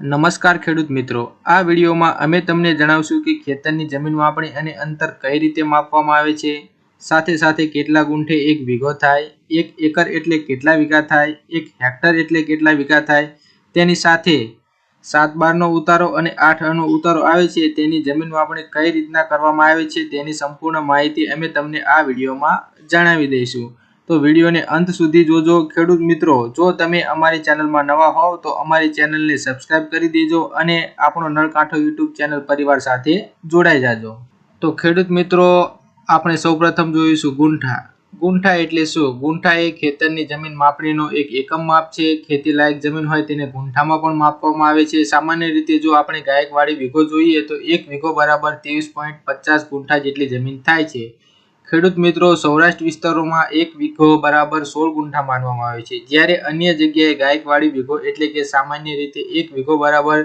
નમસ્કાર ખેડૂત મિત્રો. આ વિડીયોમાં અમે તમને જણાવશું કે ખેતરની જમીન માપણી અને અંતર કઈ રીતે માપવામાં આવે છે. સાથે સાથે કેટલા ગુંઠે એક વીઘો થાય, એક એકર એટલે કેટલા વીઘા થાય, એક હેક્ટર એટલે કેટલા વીઘા થાય. તેની સાથે સાત બારનો ઉતારો અને આઠ અનો ઉતારો આવે છે. તેની જમીન માપણી કઈ રીતના કરવામાં આવે છે તેની સંપૂર્ણ માહિતી અમે તમને આ વિડીયોમાં જણાવી દઈશું. તો વિડીયોને અંત સુધી જોજો. ખેડૂત મિત્રો, જો તમે અમારી ચેનલમાં નવા હોવ તો અમારી ચેનલને સબસ્ક્રાઇબ કરી દેજો અને આપણો નળકાંઠો યુટ્યુબ ચેનલ પરિવાર સાથે જોડાઈ જાજો. તો ખેડૂત મિત્રો, આપણે સૌપ્રથમ જોઈશું ગુંઠા. ગુંઠા એટલે શું? ગુંઠા એ ખેતરની જમીન માપણીનો એક એકમ માપ છે. ખેતી લાયક જમીન હોય તેને ગુંઠામાં પણ માપવામાં આવે છે. સામાન્ય રીતે જો આપણે ગાયકવાડી વીઘો જોઈએ તો એક વીઘો બરાબર ત્રેવીસ પોઈન્ટ પચાસ ગુંઠા જેટલી જમીન થાય છે. ખેડૂત મિત્રો, સૌરાષ્ટ્ર વિસ્તારોમાં એક વીઘો બરાબર સોળ ગુંઠા માનવામાં આવે છે. જ્યારે અન્ય જગ્યાએ ગાયકવાડી વીઘો એટલે કે સામાન્ય રીતે એક વીઘો બરાબર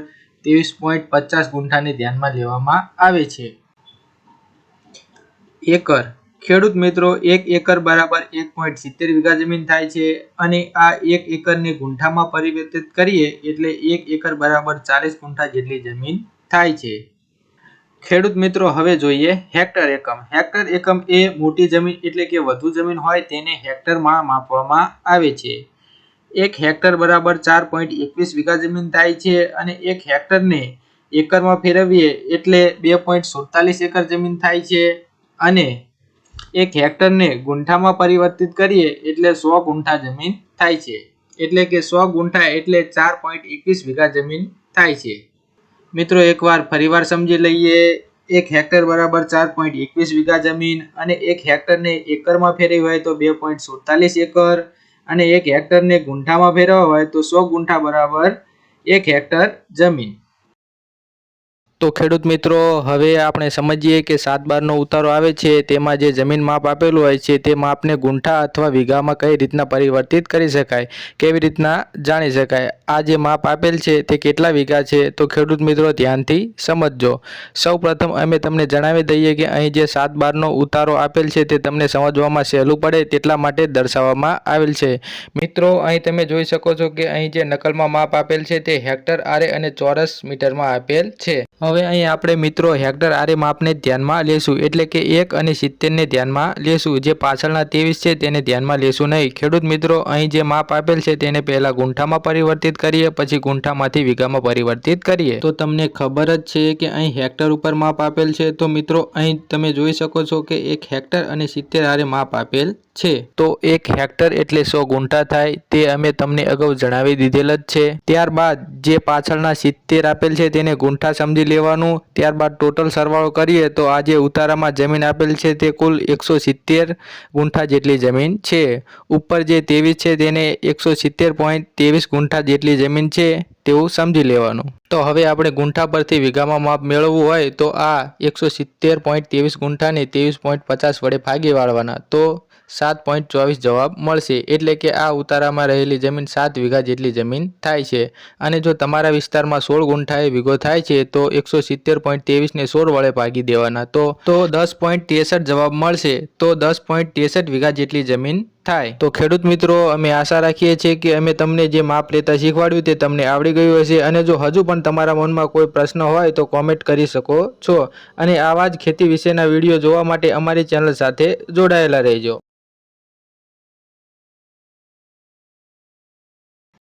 ત્રેવીસ પોઈન્ટ પચાસ ગુંઠાને ધ્યાનમાં લેવામાં આવે છે. એકર. ખેડૂત મિત્રો, એક એકર બરાબર એક પોઈન્ટ સિત્તેર વીઘા જમીન થાય છે અને આ એક એકરને ગુંઠામાં પરિવર્તિત કરીએ એટલે એક એકર બરાબર ચાલીસ ગુંઠા જેટલી જમીન થાય છે. ખેડૂત મિત્રો, હવે જોઈએ હેક્ટર એકમ. હેક્ટર એકમ એ મોટી જમીન એટલે કે વધુ જમીન હોય તેને હેક્ટરમાં માપવામાં આવે છે. એક હેક્ટર બરાબર ચાર પોઈન્ટ એકવીસ વીઘા જમીન થાય છે અને એક હેક્ટરને એકરમાં ફેરવીએ એટલે બે પોઈન્ટ સુડતાલીસ એકર જમીન થાય છે અને એક હેક્ટરને ગુંઠામાં પરિવર્તિત કરીએ એટલે સો ગુંઠા જમીન થાય છે. એટલે કે સો ગુંઠા એટલે ચાર પોઈન્ટ એકવીસ વીઘા જમીન થાય છે. મિત્રો, એકવાર ફરીવાર સમજી લઈએ, એક હેક્ટર બરાબર ચાર પોઈન્ટ એકવીસ વીઘા જમીન અને એક હેક્ટરને એકરમાં ફેરવી હોય તો બે પોઈન્ટ સુડતાલીસ એકર અને એક હેક્ટરને ગુંઠામાં ફેરવવા હોય તો સો ગુંઠા બરાબર એક હેક્ટર જમીન. તો ખેડૂત મિત્રો, હવે આપણે સમજીએ કે સાત બારનો ઉતારો આવે છે, તેમાં જે જમીન માપ આપેલું હોય છે, તે માપને ગુંઠા અથવા વીઘામાં કઈ રીતના પરિવર્તિત કરી શકાય, કેવી રીતના જાણી શકાય, આ જે માપ આપેલ છે, તે કેટલા વીઘા છે, તો ખેડૂત મિત્રો ધ્યાનથી સમજજો. સૌપ્રથમ અમે તમને જણાવી દઈએ કે અહીં જે સાત બારનો ઉતારો આપેલ છે, તે તમને સમજવામાં સહેલું પડે તેટલા માટે દર્શાવવામાં આવેલ છે. મિત્રો, અહીં તમે જોઈ શકો છો કે અહીં જે નકલમાં માપ આપેલ છે, તે હેક્ટર આરે અને ચોરસ મીટરમાં આપેલ છે. હવે અહીં આપણે મિત્રો હેક્ટર આરે માપને ધ્યાનમાં લેશું. એટલે કે એક અને સિત્તેરને ધ્યાનમાં લેશું. જે પાછળના ત્રેવીસ છે તેને ધ્યાનમાં લેશું નહીં. ખેડૂત મિત્રો, અહીં જે માપ આપેલ છે તેને પહેલાં ગુંઠામાં પરિવર્તિત કરીએ, પછી ગુંઠામાંથી વીઘામાં પરિવર્તિત કરીએ. તો તમને ખબર જ છે કે અહીં હેક્ટર ઉપર માપ આપેલ છે. તો મિત્રો, અહીં તમે જોઈ શકો છો કે એક હેક્ટર અને સિત્તેર આરે માપ આપેલ છે. તો એક હેક્ટર એટલે સો ગુંઠા થાય, તે અમે તમને અગાઉ જણાવી દીધેલ જ છે. ત્યારબાદ જે પાછળના સિત્તેર આપેલ છે તેને ગુંઠા સમજી લેવાનું. ત્યારબાદ ટોટલ સરવાળો કરીએ તો આજે ઉતારામાં જમીન આપેલ છે તે કુલ એકસો સિત્તેર ગુંઠા જેટલી જમીન છે. ઉપર જે ત્રેવીસ છે તેને એકસો સિત્તેર પોઈન્ટ ત્રેવીસ ગુંઠા જેટલી જમીન છે. તેવું સમજી લેવાનું. તો હવે આપણે ગુંઠા પરથી વીઘામાં માપ મેળવવું હોય તો આ એકસો સિત્તેર પોઈન્ટ ત્રેવીસ ગુંઠાને ત્રેવીસ પોઈન્ટ પચાસ વડે ભાગી વાળવાના. તો સાત પોઈન્ટ ચોવીસ જવાબ મળશે. એટલે કે આ ઉતારામાં રહેલી જમીન સાત વીઘા જેટલી જમીન થાય છે. અને જો તમારા વિસ્તારમાં સોળ ગુંઠાએ વીઘો થાય છે, તો એકસો સિત્તેર પોઈન્ટ ત્રેવીસને સોળ વડે ભાગી દેવાના. તો તો દસ પોઈન્ટ ત્રેસઠ જવાબ મળશે. તો દસ પોઈન્ટ ત્રેસઠ વીઘા જેટલી જમીન થાય. તો ખેડૂત મિત્રો, અમે આશા રાખીએ છીએ કે અમે તમને જે માપ લેતા શીખવાડ્યું તે તમને આવડી ગયું હશે અને જો હજુ પણ તમારા મનમાં કોઈ પ્રશ્ન હોય તો કોમેન્ટ કરી શકો છો. અને આવા જ ખેતી વિશેના વીડિયો જોવા માટે અમારી ચેનલ સાથે જોડાયેલા રહેજો.